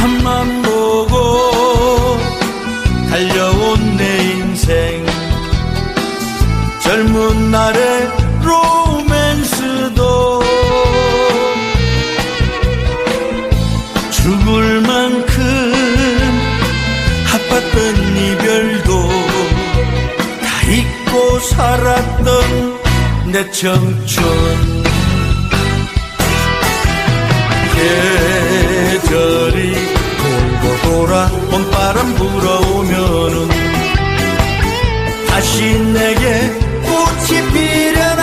앞만 보고 달려온 내 인생. 젊은 날의 로맨스도 죽을 만큼 아팠던 이별도 다 잊고 살았던 내 청춘 바람 불어오면은 다시 내게 꽃이 피려나?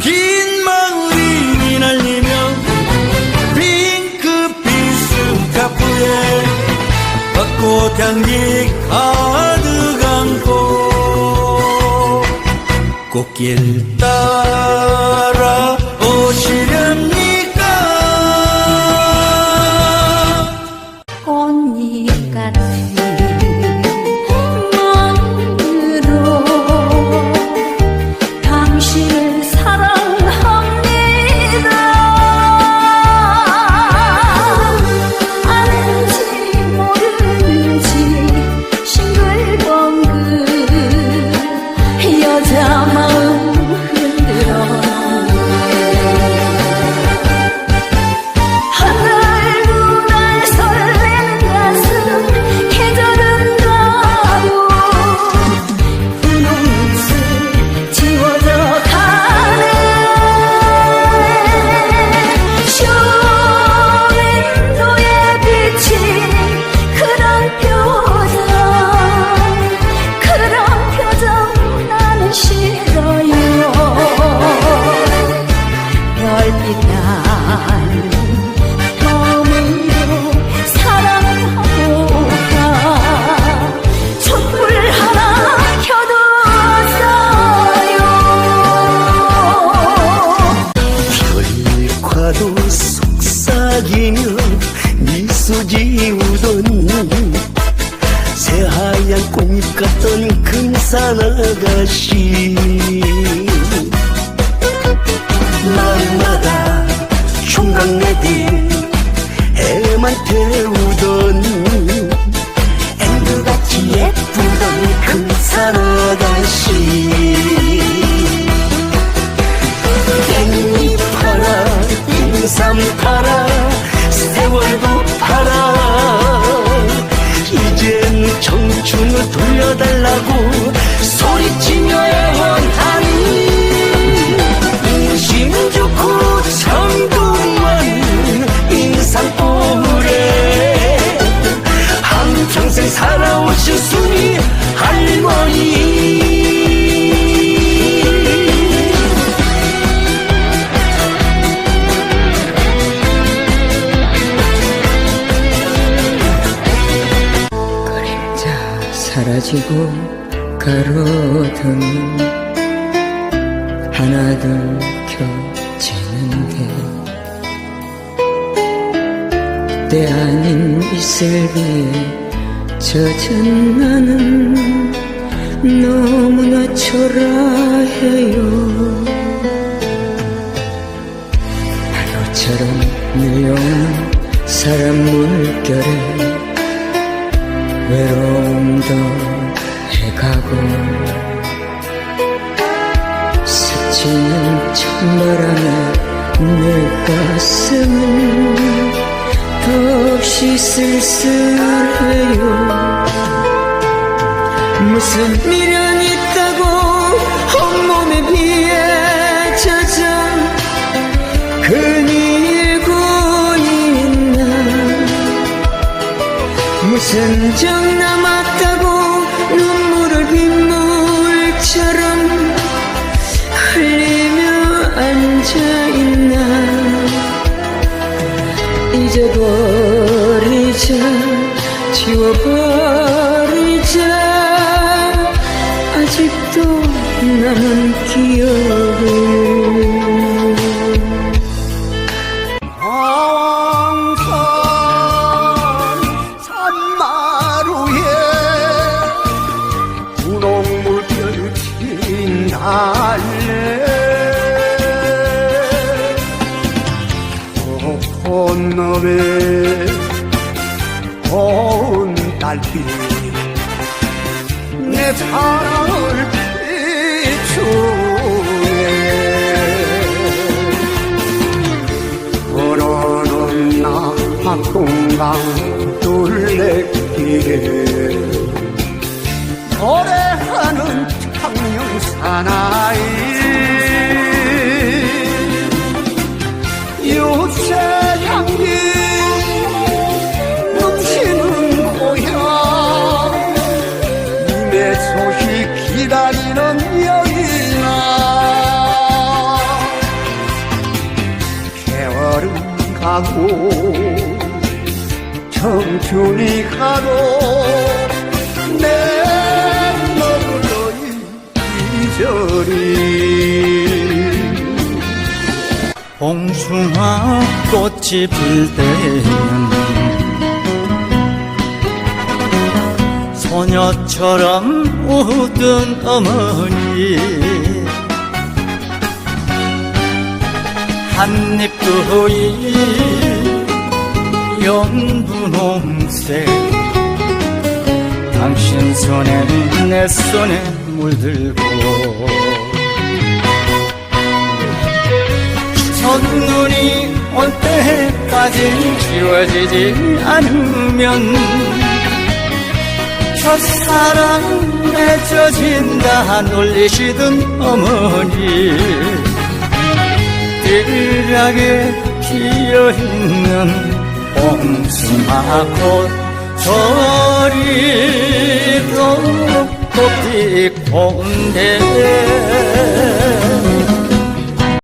긴 마을이 니날리며 핑크빛 스카프에 벚꽃 향기 가득한 곳 꽃길 따 꽃 같던 사라지고 가로등 하나둘 켜지는데 때 아닌 이슬비에 젖은 나는 너무나 초라해요. 파도처럼 밀려오는 사람 물결에 스치는 찬바람에 내 가슴은 더없이 쓸쓸해요. 무슨 미련 있다고 온몸에 비에 젖어 그닐고 있나. 무슨 정 남았 잊어버리자 지워버리자. 아직도 남은 기억을 분홍물 펼친 달래? 건너에 고운 달빛. 내 사랑을 비추네. 걸어놓은 나 학동강 여인아 세월은 가고 청춘이 가도 내 너의 이절이. 봉숭아 꽃이 필 때는 소녀처럼 웃던 어머니. 한입구이 연분홍색 당신 손에 내 손에 물들고. 첫눈이 올 때까지 지워지지 않으면 첫사랑 맺어진다. 놀리시던 어머니. 뜰하게 피어있는 봉숭아꽃 저리도 꽃 피곤데